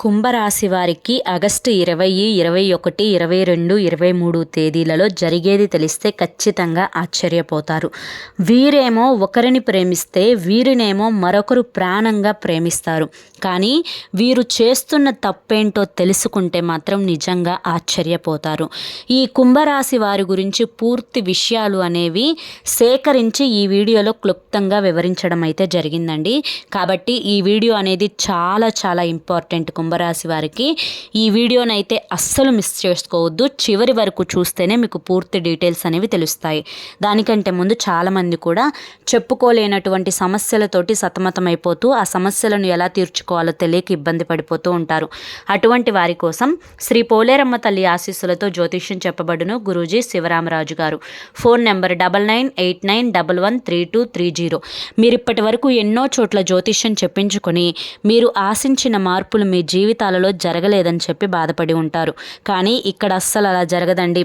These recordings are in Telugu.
కుంభరాశి వారికి ఆగస్టు ఇరవై ఇరవై ఒకటి ఇరవై రెండు ఇరవై మూడు తేదీలలో జరిగేది తెలిస్తే ఖచ్చితంగా ఆశ్చర్యపోతారు. వీరేమో ఒకరిని ప్రేమిస్తే వీరినేమో మరొకరు ప్రాణంగా ప్రేమిస్తారు. కానీ వీరు చేస్తున్న తప్పేంటో తెలుసుకుంటే మాత్రం నిజంగా ఆశ్చర్యపోతారు. ఈ కుంభరాశి వారి గురించి పూర్తి విషయాలు అనేవి సేకరించి ఈ వీడియోలో క్లుప్తంగా వివరించడం అయితే జరిగిందండి. కాబట్టి ఈ వీడియో అనేది చాలా చాలా ఇంపార్టెంట్ కుంభరాశి వారికి ఈ వీడియోనైతే అయితే అస్సలు మిస్ చేసుకోవద్దు. చివరి వరకు చూస్తేనే మీకు పూర్తి డీటెయిల్స్ అనేవి తెలుస్తాయి. దానికంటే ముందు చాలామంది కూడా చెప్పుకోలేనటువంటి సమస్యలతోటి సతమతమైపోతూ ఆ సమస్యలను ఎలా తీర్చుకోవాలో తెలియక ఇబ్బంది పడిపోతూ ఉంటారు. అటువంటి వారి కోసం శ్రీ పోలేరమ్మ తల్లి ఆశీస్సులతో జ్యోతిష్యం చెప్పబడును గురూజీ శివరామరాజు గారు. Phone number double nine eight nine double one three two three zero. మీరు ఇప్పటి వరకు ఎన్నో చోట్ల జ్యోతిష్యం చెప్పించుకొని మీరు ఆశించిన మార్పులు మీ జీవితాలలో జరగలేదని చెప్పి బాధపడి ఉంటారు. కానీ ఇక్కడ అస్సలు అలా జరగదండి.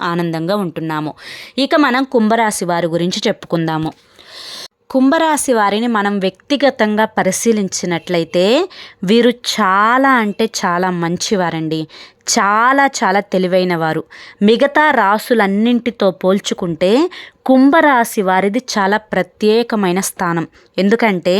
ఆనందంగా ఉంటున్నాము. ఇక మనం కుంభరాశి వారి గురించి చెప్పుకుందాము. కుంభరాశి వారిని మనం వ్యక్తిగతంగా పరిశీలించినట్లయితే వీరు చాలా అంటే చాలా మంచివారండి. చాలా చాలా తెలివైన వారు మిగతా రాసులన్నింటితో పోల్చుకుంటే కుంభరాశి వారిది చాలా ప్రత్యేకమైన స్థానం. ఎందుకంటే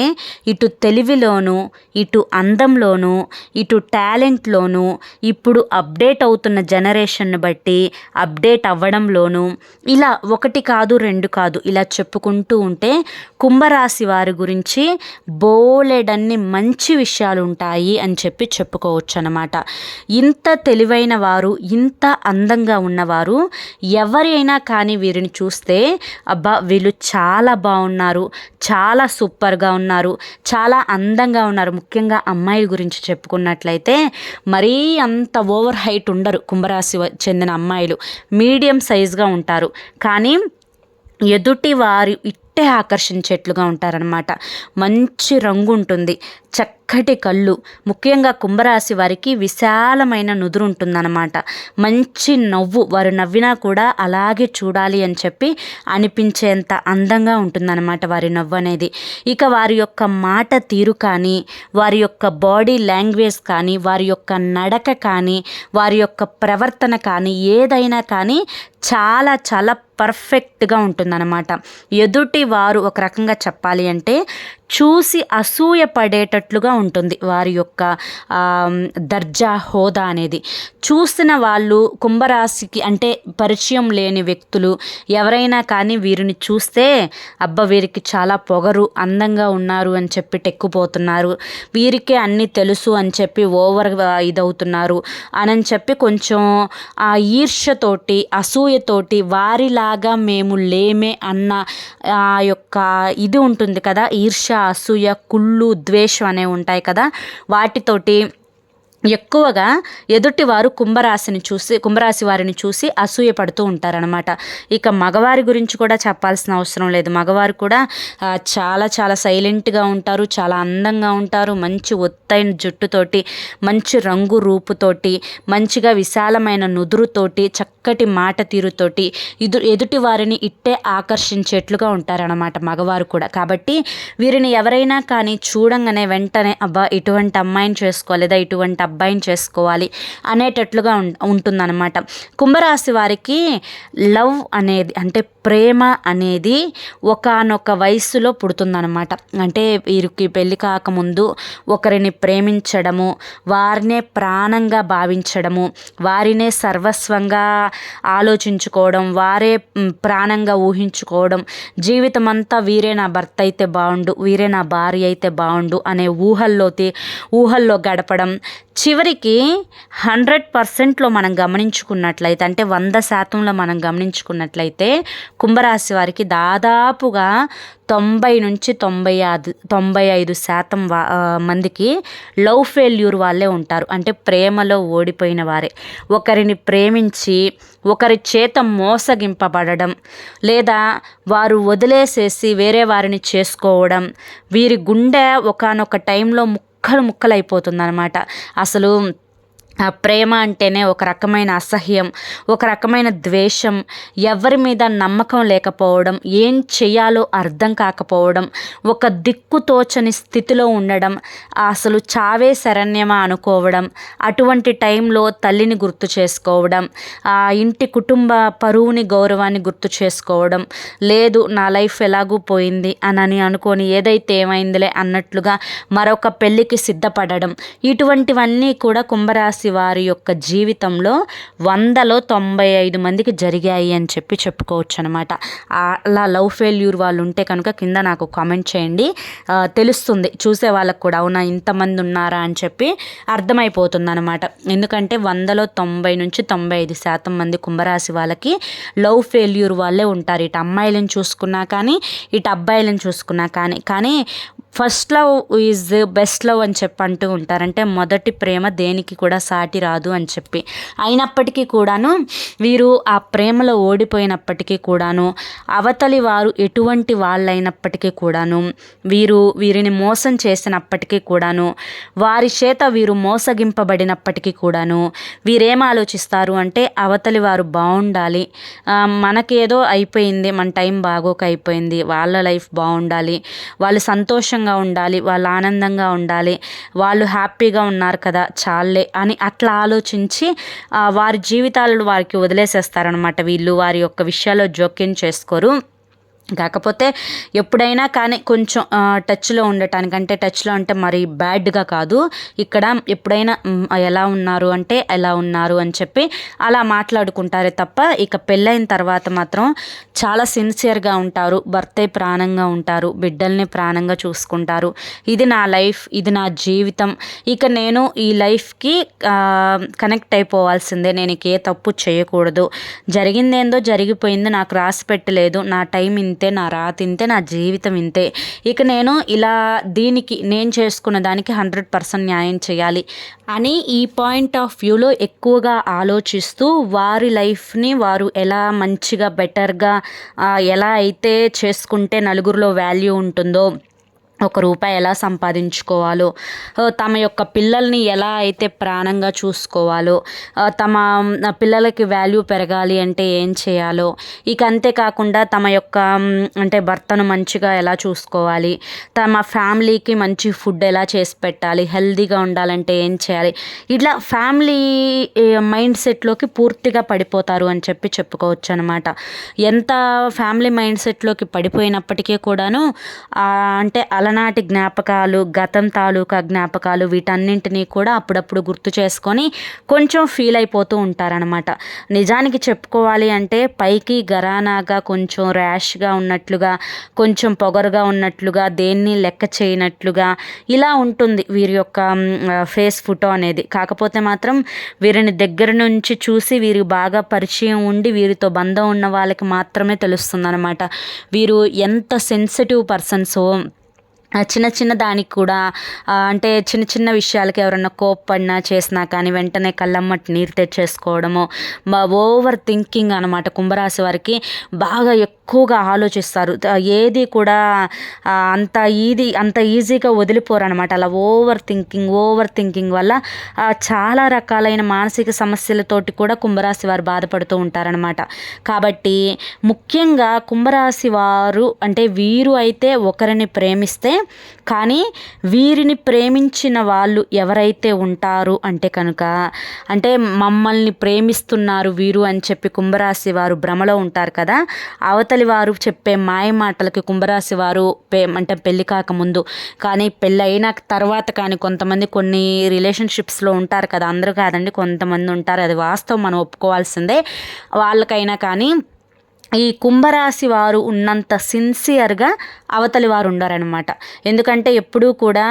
ఇటు తెలివిలోను ఇటు అందంలోను ఇటు టాలెంట్లోను ఇప్పుడు అప్డేట్ అవుతున్న జనరేషన్ను బట్టి అప్డేట్ అవ్వడంలోను ఇలా ఒకటి కాదు రెండు కాదు ఇలా చెప్పుకుంటూ ఉంటే కుంభరాశి వారి గురించి బోలెడన్ని మంచి విషయాలు ఉంటాయి అని చెప్పి చెప్పుకోవచ్చు అనమాట ఇంత తెలి తెలివైన వారు ఇంత అందంగా ఉన్నవారు ఎవరైనా కానీ వీరిని చూస్తే అబ్బా వీళ్ళు చాలా బాగున్నారు చాలా సూపర్గా ఉన్నారు చాలా అందంగా ఉన్నారు. ముఖ్యంగా అమ్మాయిల గురించి చెప్పుకున్నట్లయితే మరీ అంత ఓవర్ హైట్ ఉండరు కుంభరాశి చెందిన అమ్మాయిలు. మీడియం సైజ్గా ఉంటారు. కానీ ఎదుటి వారి ఇట్టే ఆకర్షించేట్లుగా ఉంటారనమాట మంచి రంగు ఉంటుంది. చక్కటి కళ్ళు. ముఖ్యంగా కుంభరాశి వారికి విశాలమైన నుదురు ఉంటుందన్నమాట. మంచి నవ్వు. వారు నవ్వినా కూడా అలాగే చూడాలి అని చెప్పి అనిపించేంత అందంగా ఉంటుందన్నమాట వారి నవ్వు అనేది. ఇక వారి యొక్క మాట తీరు కానీ వారి యొక్క బాడీ లాంగ్వేజ్ కానీ వారి యొక్క నడక కానీ వారి యొక్క ప్రవర్తన కానీ ఏదైనా కానీ చాలా చాలా పర్ఫెక్ట్గా ఉంటుందన్నమాట. ఎదుటి వారు ఒక రకంగా చెప్పాలి అంటే చూసి అసూయ పడేటట్లుగా ఉంటుంది వారి యొక్క దర్జా హోదా అనేది. చూసిన వాళ్ళు కుంభరాశికి అంటే పరిచయం లేని వ్యక్తులు ఎవరైనా కానీ వీరిని చూస్తే అబ్బ వీరికి చాలా పొగరు అందంగా ఉన్నారు అని చెప్పి టెక్కుపోతున్నారు. వీరికే అన్నీ తెలుసు అని చెప్పి ఓవర్ ఇదవుతున్నారు అని చెప్పి కొంచెం ఆ ఈర్ష్యతోటి అసూయతోటి వారిలాగా మేము లేమే అన్న ఆ యొక్క ఇది ఉంటుంది కదా ఈర్ష్య అసూయ కుళ్ళు ద్వేషం అనేవి ఉంటాయి కదా. వాటితోటి ఎక్కువగా ఎదుటివారు కుంభరాశిని చూసి కుంభరాశి వారిని చూసి అసూయ పడుతూ ఉంటారనమాట ఇక మగవారి గురించి కూడా చెప్పాల్సిన అవసరం లేదు. మగవారు కూడా చాలా చాలా సైలెంట్గా ఉంటారు చాలా అందంగా ఉంటారు మంచి ఒత్తైన జుట్టుతోటి మంచి రంగు రూపుతోటి మంచిగా విశాలమైన నుదురుతోటి చక్కటి మాట తీరుతోటి ఇదు ఎదుటి వారిని ఇట్టే ఆకర్షించేట్లుగా ఉంటారనమాట మగవారు కూడా. కాబట్టి వీరిని ఎవరైనా కానీ చూడంగానే వెంటనే అబ్బా ఇటువంటి అమ్మాయిని చేసుకోలేదా? ఇటువంటి అబ్బాయిని చేసుకోవాలి అనేటట్లుగా ఉంటుందన్నమాట. కుంభరాశి వారికి లవ్ అనేది అంటే ప్రేమ అనేది ఒకనొక వయస్సులో పుడుతుందనమాట అంటే వీరికి పెళ్ళి కాకముందు ఒకరిని ప్రేమించడము వారినే ప్రాణంగా భావించడము వారినే సర్వస్వంగా ఆలోచించుకోవడం వారే ప్రాణంగా ఊహించుకోవడం జీవితం అంతా వీరే నా భర్త అయితే బాగుండు వీరే నా భార్య అయితే బాగుండు అనే ఊహల్లోతి ఊహల్లో గడపడం చివరికి హండ్రెడ్ పర్సెంట్లో మనం గమనించుకున్నట్లయితే అంటే వంద శాతంలో మనం గమనించుకున్నట్లయితే కుంభరాశి వారికి దాదాపుగా తొంభై నుంచి తొంభై ఐదు తొంభై ఐదు శాతం మందికి లవ్ ఫెయిల్యూర్ వాళ్ళే ఉంటారు. అంటే ప్రేమలో ఓడిపోయిన వారే. ఒకరిని ప్రేమించి ఒకరి చేత మోసగింపబడడం లేదా వారు వదిలేసేసి వేరే వారిని చేసుకోవడం వీరి గుండె ఒకనొక టైంలో ముక్కలు ముక్కలైపోతుంది అనమాట అసలు ఆ ప్రేమ అంటేనే ఒక రకమైన అసహ్యం ఒక రకమైన ద్వేషం ఎవరి మీద నమ్మకం లేకపోవడం ఏం చేయాలో అర్థం కాకపోవడం ఒక దిక్కు తోచని స్థితిలో ఉండడం అసలు చావే శరణ్యమా అనుకోవడం అటువంటి టైంలో తల్లిని గుర్తు చేసుకోవడం ఆ ఇంటి కుటుంబ పరువుని గౌరవాన్ని గుర్తు చేసుకోవడం లేదు నా లైఫ్ ఎలాగూ పోయింది అని అనుకొని ఏదైతే ఏమైందిలే అన్నట్లుగా మరొక పెళ్ళికి సిద్ధపడడం ఇటువంటివన్నీ కూడా కుంభరాశి రాశి వారి యొక్క జీవితంలో వందలో తొంభై ఐదు మందికి జరిగాయి అని చెప్పి చెప్పుకోవచ్చు అనమాట అలా లవ్ ఫెయిల్యూర్ వాళ్ళు ఉంటే కనుక కింద నాకు కామెంట్ చేయండి. తెలుస్తుంది. చూసే వాళ్ళకు కూడా అవునా ఇంతమంది ఉన్నారా అని చెప్పి అర్థమైపోతుంది అనమాట ఎందుకంటే వందలో తొంభై నుంచి తొంభై ఐదు శాతం మంది కుంభరాశి వాళ్ళకి లవ్ ఫెయిల్యూర్ వాళ్ళే ఉంటారు. ఇటు అమ్మాయిలను చూసుకున్నా కానీ ఇటు అబ్బాయిలను చూసుకున్నా కానీ కానీ first love is best love అని చెప్పి అంటూ ఉంటారు అంటే మొదటి ప్రేమ దేనికి కూడా సాటి రాదు అని చెప్పి. అయినప్పటికీ కూడాను వీరు ఆ ప్రేమలో ఓడిపోయినప్పటికీ కూడాను అవతలి వారు ఎటువంటి వాళ్ళైనప్పటికీ కూడాను వీరు వీరిని మోసం చేసినప్పటికీ కూడాను వారి చేత వీరు మోసగింపబడినప్పటికీ కూడాను వీరేం ఆలోచిస్తారు అంటే అవతలి వారు బాగుండాలి మనకేదో అయిపోయింది మన టైం బాగోక అయిపోయింది వాళ్ళ లైఫ్ బాగుండాలి వాళ్ళు సంతోషం సంతోషంగా ఉండాలి వాళ్ళు ఆనందంగా ఉండాలి వాళ్ళు హ్యాపీగా ఉన్నారు కదా చాలే అని అట్లా ఆలోచించి వారి జీవితాలను వారికి వదిలేసేస్తారనమాట వీళ్ళు. వారి యొక్క విషయాల్లో జోక్యం చేసుకోరు. కాకపోతే ఎప్పుడైనా కానీ కొంచెం టచ్లో ఉండటానికి అంటే టచ్లో అంటే మరి బ్యాడ్గా కాదు. ఇక్కడ ఎప్పుడైనా ఎలా ఉన్నారు? అంటే ఎలా ఉన్నారు? అని చెప్పి అలా మాట్లాడుకుంటారే తప్ప ఇక పెళ్ళైన తర్వాత మాత్రం చాలా సిన్సియర్గా ఉంటారు. భర్తే ప్రాణంగా ఉంటారు. బిడ్డల్ని ప్రాణంగా చూసుకుంటారు. ఇది నా లైఫ్ ఇది నా జీవితం. ఇక నేను ఈ లైఫ్కి కనెక్ట్ అయిపోవాల్సిందే. నేను ఏ తప్పు చేయకూడదు. జరిగిందేందో జరిగిపోయింది. నాకు రాసి పెట్టలేదు. నా టైం ఇంతే నా రాత ఇంతే నా జీవితం ఇంతే. ఇక నేను ఇలా దీనికి నేను చేసుకున్న దానికి హండ్రెడ్ పర్సెంట్ న్యాయం చేయాలి అని ఈ పాయింట్ ఆఫ్ వ్యూలో ఎక్కువగా ఆలోచిస్తూ వారి లైఫ్ని వారు ఎలా మంచిగా బెటర్గా ఎలా అయితే చేసుకుంటే నలుగురిలో వాల్యూ ఉంటుందో ఒక రూపాయి ఎలా సంపాదించుకోవాలో తమ యొక్క పిల్లల్ని ఎలా అయితే ప్రాణంగా చూసుకోవాలో తమ పిల్లలకి వాల్యూ పెరగాలి అంటే ఏం చేయాలో ఇక అంతేకాకుండా తమ యొక్క అంటే భర్తను మంచిగా ఎలా చూసుకోవాలి తమ ఫ్యామిలీకి మంచి ఫుడ్ ఎలా చేసి పెట్టాలి హెల్దీగా ఉండాలంటే ఏం చేయాలి ఇట్లా ఫ్యామిలీ మైండ్ సెట్లోకి పూర్తిగా పడిపోతారు అని చెప్పి చెప్పుకోవచ్చు అనమాట ఎంత ఫ్యామిలీ మైండ్ సెట్లోకి పడిపోయినప్పటికీ కూడాను అంటే అలా అలనాటి జ్ఞాపకాలు గతం తాలూకా జ్ఞాపకాలు వీటన్నింటినీ కూడా అప్పుడప్పుడు గుర్తు చేసుకొని కొంచెం ఫీల్ అయిపోతూ ఉంటారనమాట నిజానికి చెప్పుకోవాలి అంటే పైకి గరానాగా కొంచెం ర్యాష్గా ఉన్నట్లుగా కొంచెం పొగరుగా ఉన్నట్లుగా దేన్ని లెక్క చేయనట్లుగా ఇలా ఉంటుంది వీరి యొక్క ఫేస్ ఫోటో అనేది. కాకపోతే మాత్రం వీరిని దగ్గర నుంచి చూసి వీరు బాగా పరిచయం ఉండి వీరితో బంధం ఉన్న వాళ్ళకి మాత్రమే తెలుస్తుంది అనమాట వీరు ఎంత సెన్సిటివ్ పర్సన్సో చిన్న చిన్న దానికి కూడా అంటే చిన్న చిన్న విషయాలకి ఎవరైనా కోప్పడినా చేసినా కానీ వెంటనే కళ్ళమ్మటి నీరు తెచ్చేసుకోవడము ఓవర్ థింకింగ్ అనమాట కుంభరాశి వారికి బాగా ఎక్కువగా ఆలోచిస్తారు. ఏది కూడా అంత ఈది అంత ఈజీగా వదిలిపోరు అనమాట అలా ఓవర్ థింకింగ్ ఓవర్ థింకింగ్ వల్ల చాలా రకాలైన మానసిక సమస్యలతోటి కూడా కుంభరాశి వారు బాధపడుతూ ఉంటారనమాట కాబట్టి ముఖ్యంగా కుంభరాశి వారు అంటే వీరు అయితే ఒకరిని ప్రేమిస్తే కానీ వీరిని ప్రేమించిన వాళ్ళు ఎవరైతే ఉంటారు అంటే కనుక అంటే మమ్మల్ని ప్రేమిస్తున్నారు వీరు అని చెప్పి కుంభరాశి వారు భ్రమలో ఉంటారు కదా అవతలి వారు చెప్పే మాయ మాటలకి కుంభరాశి వారు పే అంటే పెళ్ళి కాకముందు కానీ పెళ్ళి అయిన తర్వాత కానీ కొంతమంది కొన్ని రిలేషన్షిప్స్లో ఉంటారు కదా అందరూ కాదండి కొంతమంది ఉంటారు. అది వాస్తవం మనం ఒప్పుకోవాల్సిందే. వాళ్ళకైనా కానీ ఈ కుంభరాశి వారు ఉన్నంత సిన్సియర్గా అవతలి వారు ఉండరనమాట ఎందుకంటే ఎప్పుడూ కూడా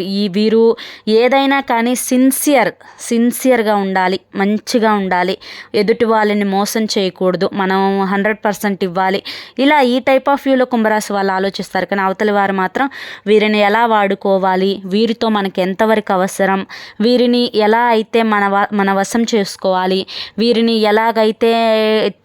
ఈ వీరు ఏదైనా కానీ సిన్సియర్ సిన్సియర్గా ఉండాలి మంచిగా ఉండాలి. ఎదుటి వాళ్ళని మోసం చేయకూడదు. మనం హండ్రెడ్ పర్సెంట్ ఇవ్వాలి. ఇలా ఈ టైప్ ఆఫ్ వ్యూలో కుంభరాశి వాళ్ళు ఆలోచిస్తారు. కానీ అవతలి వారు మాత్రం వీరిని ఎలా వాడుకోవాలి? వీరితో మనకి ఎంతవరకు అవసరం? వీరిని ఎలా అయితే మన మన వశం చేసుకోవాలి? వీరిని ఎలాగైతే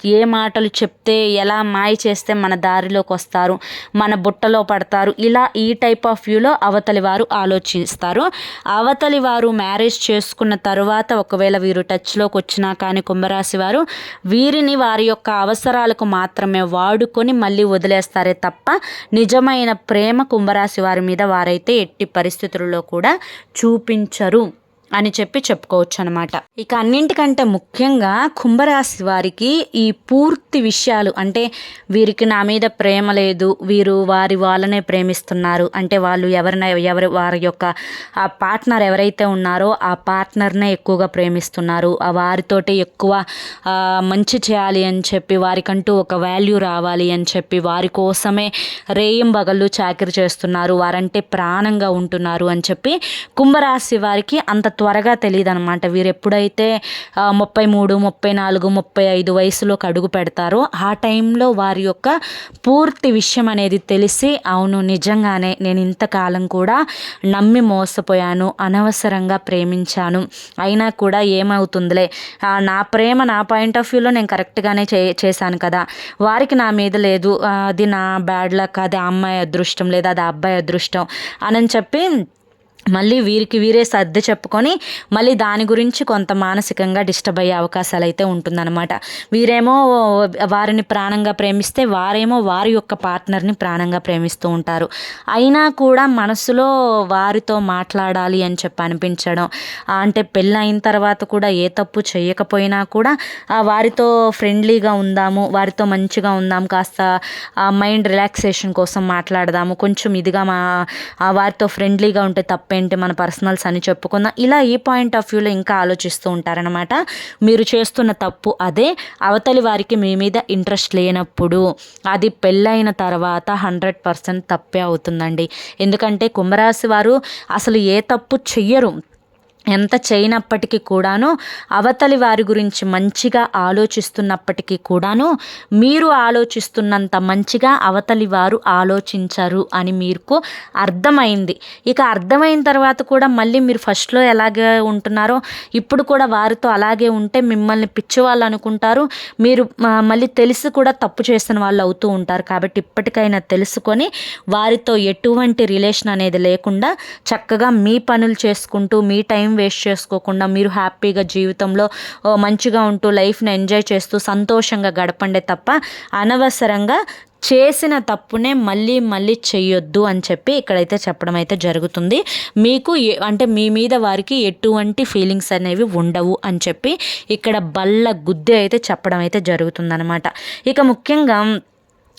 ఏ మాటలు చెప్తే ఎలా మాయ చేస్తే మన దారిలోకి వస్తారు మన బుట్టలో పడతారు ఇలా ఈ టైప్ ఆఫ్ వ్యూలో అవతలి వారు ఆలోచిస్తారు. అవతలి వారు మ్యారేజ్ చేసుకున్న తర్వాత ఒకవేళ వీరు టచ్లోకి వచ్చినా కానీ కుంభరాశి వారు వీరిని వారి యొక్క అవసరాలకు మాత్రమే వాడుకొని మళ్ళీ వదిలేస్తారే తప్ప నిజమైన ప్రేమ కుంభరాశి వారి మీద వారైతే ఎట్టి పరిస్థితుల్లో కూడా చూపించరు. అని చెప్పి చెప్పుకోవచ్చు అనమాట ఇక అన్నింటికంటే ముఖ్యంగా కుంభరాశి వారికి ఈ పూర్తి విషయాలు అంటే వీరికి నా మీద ప్రేమ లేదు వీరు వారి వాళ్ళనే ప్రేమిస్తున్నారు. అంటే వాళ్ళు ఎవరిన ఎవరి వారి యొక్క ఆ పార్ట్నర్ ఎవరైతే ఉన్నారో ఆ పార్ట్నర్నే ఎక్కువగా ప్రేమిస్తున్నారు. ఆ వారితోటి ఎక్కువ మంచి చేయాలి అని చెప్పి వారికంటూ ఒక వాల్యూ రావాలి అని చెప్పి వారి కోసమే రేయం బగళ్ళు చాకరి చేస్తున్నారు. వారంటే ప్రాణంగా ఉంటున్నారు అని చెప్పి కుంభరాశి వారికి అంత త్వరగా తెలియదు అనమాట వీరు ఎప్పుడైతే ముప్పై మూడు ముప్పై నాలుగు ముప్పై ఐదు వయసులోకి అడుగు పెడతారో ఆ టైంలో వారి యొక్క పూర్తి విషయం అనేది తెలిసి అవును నిజంగానే నేను ఇంతకాలం కూడా నమ్మి మోసపోయాను అనవసరంగా ప్రేమించాను అయినా కూడా ఏమవుతుందిలే. నా ప్రేమ నా పాయింట్ ఆఫ్ వ్యూలో నేను కరెక్ట్గానే చే చేశాను కదా. వారికి నా మీద లేదు అది నా బ్యాడ్ లక్ అది అమ్మాయి అదృష్టం లేదా అది అబ్బాయి అదృష్టం అని చెప్పి మళ్ళీ వీరికి వీరే సర్ది చెప్పుకొని మళ్ళీ దాని గురించి కొంత మానసికంగా డిస్టర్బ్ అయ్యే అవకాశాలు అయితే ఉంటుందన్నమాట. వీరేమో వారిని ప్రాణంగా ప్రేమిస్తే వారేమో వారి యొక్క పార్ట్నర్ని ప్రాణంగా ప్రేమిస్తూ ఉంటారు. అయినా కూడా మనసులో వారితో మాట్లాడాలి అని చెప్పి అనిపించడం అంటే పెళ్ళైన తర్వాత కూడా ఏ తప్పు చేయకపోయినా కూడా వారితో ఫ్రెండ్లీగా ఉందాము వారితో మంచిగా ఉందాము కాస్త మైండ్ రిలాక్సేషన్ కోసం మాట్లాడదాము కొంచెం ఇదిగా మా వారితో ఫ్రెండ్లీగా ఉంటే తప్పే ఏంటి మన పర్సనల్స్ అని చెప్పుకుందాం ఇలా ఈ పాయింట్ ఆఫ్ వ్యూలో ఇంకా ఆలోచిస్తూ ఉంటారనమాట మీరు చేస్తున్న తప్పు అదే అవతలి వారికి మీ మీద ఇంట్రెస్ట్ లేనప్పుడు అది పెళ్ళైన తర్వాత హండ్రెడ్ పర్సెంట్ తప్పే అవుతుందండి. ఎందుకంటే కుంభరాశి వారు అసలు ఏ తప్పు చెయ్యరు. ఎంత చేయనప్పటికీ కూడాను అవతలి వారి గురించి మంచిగా ఆలోచిస్తున్నప్పటికీ కూడాను మీరు ఆలోచిస్తున్నంత మంచిగా అవతలి వారు ఆలోచించరు అని మీకు అర్థమైంది. ఇక అర్థమైన తర్వాత కూడా మళ్ళీ మీరు ఫస్ట్లో ఎలాగే ఉంటున్నారో ఇప్పుడు కూడా వారితో అలాగే ఉంటే మిమ్మల్ని పిచ్చివాళ్ళు అనుకుంటారు. మీరు మళ్ళీ తెలిసి కూడా తప్పు చేసిన వాళ్ళు అవుతూ ఉంటారు. కాబట్టి ఇప్పటికైనా తెలుసుకొని వారితో ఎటువంటి రిలేషన్ అనేది లేకుండా చక్కగా మీ పనులు చేసుకుంటూ మీ టైం వేస్ట్ చేసుకోకుండా మీరు హ్యాపీగా జీవితంలో మంచిగా ఉంటూ లైఫ్ని ఎంజాయ్ చేస్తూ సంతోషంగా గడపండి తప్ప అనవసరంగా చేసిన తప్పునే మళ్ళీ మళ్ళీ చెయ్యొద్దు అని చెప్పి ఇక్కడైతే చెప్పడం అయితే జరుగుతుంది. మీకు అంటే మీ మీద వారికి ఎటువంటి ఫీలింగ్స్ అనేవి ఉండవు అని చెప్పి ఇక్కడ బల్ల గుద్దే అయితే చెప్పడం అయితే జరుగుతుందనమాట ఇక ముఖ్యంగా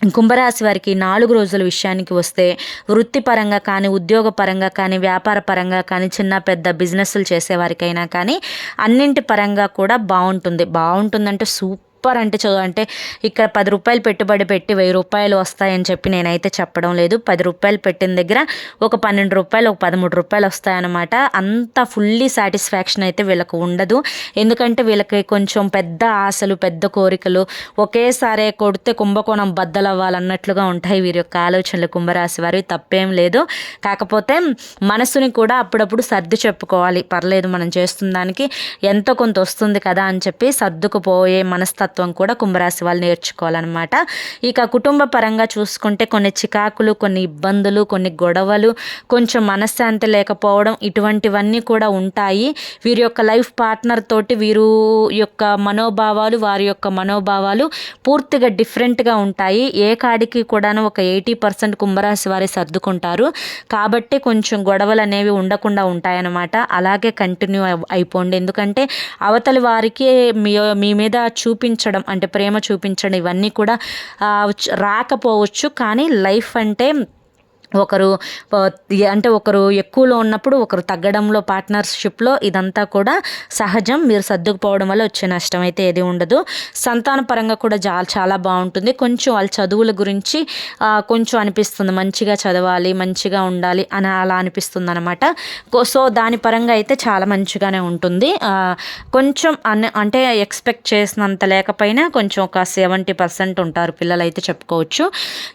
కుంభరాశి వారికి నాలుగు రోజుల విషయానికి వస్తే వృత్తిపరంగా కానీ ఉద్యోగపరంగా కానీ వ్యాపార పరంగా కానీ చిన్న పెద్ద బిజినెస్లు చేసేవారికైనా కానీ అన్నింటి పరంగా కూడా బాగుంటుంది. బాగుంటుందంటే సూపర్ సూపర్ అంటే చదువు. అంటే ఇక్కడ పది రూపాయలు పెట్టుబడి పెట్టి వెయ్యి రూపాయలు వస్తాయని చెప్పి నేనైతే చెప్పడం లేదు. పది రూపాయలు పెట్టిన దగ్గర ఒక పన్నెండు రూపాయలు ఒక పదమూడు రూపాయలు వస్తాయన్నమాట. అంత ఫుల్లీ సాటిస్ఫాక్షన్ అయితే వీళ్ళకు ఉండదు. ఎందుకంటే వీళ్ళకి కొంచెం పెద్ద ఆశలు పెద్ద కోరికలు ఒకేసారి కొడితే కుంభకోణం బద్దలవ్వాలన్నట్లుగా ఉంటాయి వీరి యొక్క ఆలోచనలు కుంభరాశి వారి. తప్పేం లేదు. కాకపోతే మనసుని కూడా అప్పుడప్పుడు సర్ది చెప్పుకోవాలి. పర్లేదు మనం చేస్తున్న దానికి ఎంతో కొంత వస్తుంది కదా అని చెప్పి సర్దుకుపోయే మనస్తత్వం మనస్తత్వం కూడా కుంభరాశి వాళ్ళు నేర్చుకోవాలన్నమాట. ఇక కుటుంబ పరంగా చూసుకుంటే కొన్ని చికాకులు కొన్ని ఇబ్బందులు కొన్ని గొడవలు కొంచెం మనశ్శాంతి లేకపోవడం ఇటువంటివన్నీ కూడా ఉంటాయి. వీరి యొక్క లైఫ్ పార్ట్నర్ తోటి వీరు యొక్క మనోభావాలు వారి యొక్క మనోభావాలు పూర్తిగా డిఫరెంట్గా ఉంటాయి. ఏ కాడికి కూడాను ఒక ఎయిటీ పర్సెంట్ కుంభరాశి వారి సర్దుకుంటారు. కాబట్టి కొంచెం గొడవలు అనేవి ఉండకుండా ఉంటాయన్నమాట. అలాగే కంటిన్యూ అయిపోండి. ఎందుకంటే అవతలి వారికి మీ మీ మీద చూపించడం అంటే ప్రేమ చూపించడం ఇవన్నీ కూడా రాకపోవచ్చు. కానీ లైఫ్ అంటే ఒకరు అంటే ఒకరు ఎక్కువలో ఉన్నప్పుడు ఒకరు తగ్గడంలో పార్ట్నర్షిప్లో ఇదంతా కూడా సహజం. మీరు సర్దుకుపోవడం వల్ల వచ్చే నష్టం అయితే ఏది ఉండదు. సంతాన పరంగా కూడా చాలా చాలా బాగుంటుంది. కొంచెం వాళ్ళ చదువుల గురించి కొంచెం అనిపిస్తుంది. మంచిగా చదవాలి మంచిగా ఉండాలి అని అలా అనిపిస్తుంది అనమాట సో దాని పరంగా అయితే చాలా మంచిగానే ఉంటుంది. కొంచెం అన్ అంటే ఎక్స్పెక్ట్ చేసినంత లేకపోయినా కొంచెం ఒక సెవెంటీ పర్సెంట్ ఉంటారు పిల్లలు అయితే చెప్పుకోవచ్చు.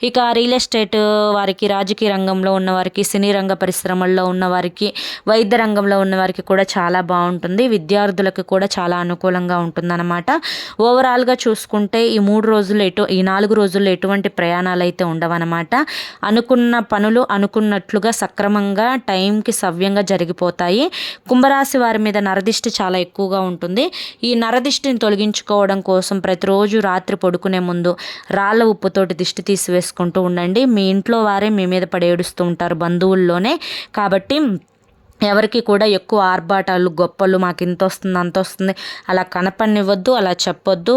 ఇక రియల్ ఎస్టేట్ వారికి రాజకీయ రాజకీయ రంగంలో ఉన్నవారికి సినీ రంగ పరిశ్రమల్లో ఉన్నవారికి వైద్య రంగంలో ఉన్నవారికి కూడా చాలా బాగుంటుంది. విద్యార్థులకు కూడా చాలా అనుకూలంగా ఉంటుందన్నమాట. ఓవరాల్గా చూసుకుంటే ఈ మూడు రోజులు ఎటు ఈ నాలుగు రోజుల్లో ఎటువంటి ప్రయాణాలు అయితే ఉండవన్నమాట. అనుకున్న పనులు అనుకున్నట్లుగా సక్రమంగా టైంకి సవ్యంగా జరిగిపోతాయి. కుంభరాశి వారి మీద నరదిష్టి చాలా ఎక్కువగా ఉంటుంది. ఈ నరదిష్టిని తొలగించుకోవడం కోసం ప్రతిరోజు రాత్రి పడుకునే ముందు రాళ్ళ ఉప్పుతోటి దిష్టి తీసివేసుకుంటూ ఉండండి. మీ ఇంట్లో వారే మీ మీద పడి ఏడుస్తూ ఉంటారు బంధువుల్లోనే. కాబట్టి ఎవరికి కూడా ఎక్కువ ఆర్భాటాలు గొప్పలు మాకు ఇంత వస్తుంది అంత వస్తుంది. అలా కనపనివ్వద్దు అలా చెప్పొద్దు.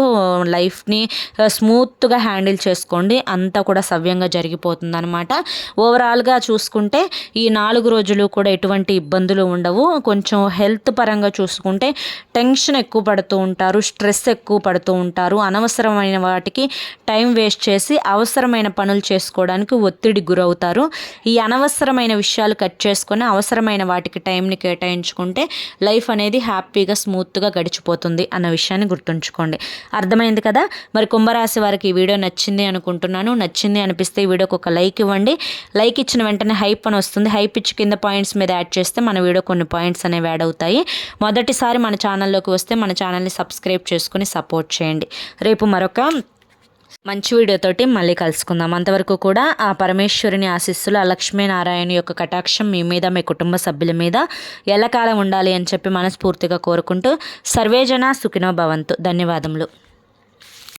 లైఫ్ని స్మూత్గా హ్యాండిల్ చేసుకోండి. అంతా కూడా సవ్యంగా జరిగిపోతుంది అనమాట ఓవరాల్గా చూసుకుంటే ఈ నాలుగు రోజులు కూడా ఎటువంటి ఇబ్బందులు ఉండవు. కొంచెం హెల్త్ పరంగా చూసుకుంటే టెన్షన్ ఎక్కువ పడుతూ ఉంటారు స్ట్రెస్ ఎక్కువ పడుతూ ఉంటారు. అనవసరమైన వాటికి టైం వేస్ట్ చేసి అవసరమైన పనులు చేసుకోవడానికి ఒత్తిడి గురవుతారు. ఈ అనవసరమైన విషయాలు కట్ చేసుకొని అవసరమైన వాటికి వాటికి టైంని కేటాయించుకుంటే లైఫ్ అనేది హ్యాపీగా స్మూత్గా గడిచిపోతుంది అన్న విషయాన్ని గుర్తుంచుకోండి. అర్థమైంది కదా? మరి కుంభరాశి వారికి ఈ వీడియో నచ్చింది అనుకుంటున్నాను. నచ్చింది అనిపిస్తే ఈ వీడియోకి ఒక లైక్ ఇవ్వండి. లైక్ ఇచ్చిన వెంటనే హైప్ అని వస్తుంది. హైప్ ఇచ్చి కింద పాయింట్స్ మీద యాడ్ చేస్తే మన వీడియో కొన్ని పాయింట్స్ అనేవి యాడ్ అవుతాయి. మొదటిసారి మన ఛానల్లోకి వస్తే మన ఛానల్ని సబ్స్క్రైబ్ చేసుకుని సపోర్ట్ చేయండి. రేపు మరొక మంచి వీడియోతోటి మళ్ళీ కలుసుకుందాం. అంతవరకు కూడా ఆ పరమేశ్వరుని ఆశీస్సులు ఆ లక్ష్మీనారాయణ యొక్క కటాక్షం మీ మీద మీ కుటుంబ సభ్యుల మీద ఎల్లకాలం ఉండాలి అని చెప్పి మనస్ఫూర్తిగా కోరుకుంటూ సర్వేజన సుఖినో భవంతు. ధన్యవాదములు.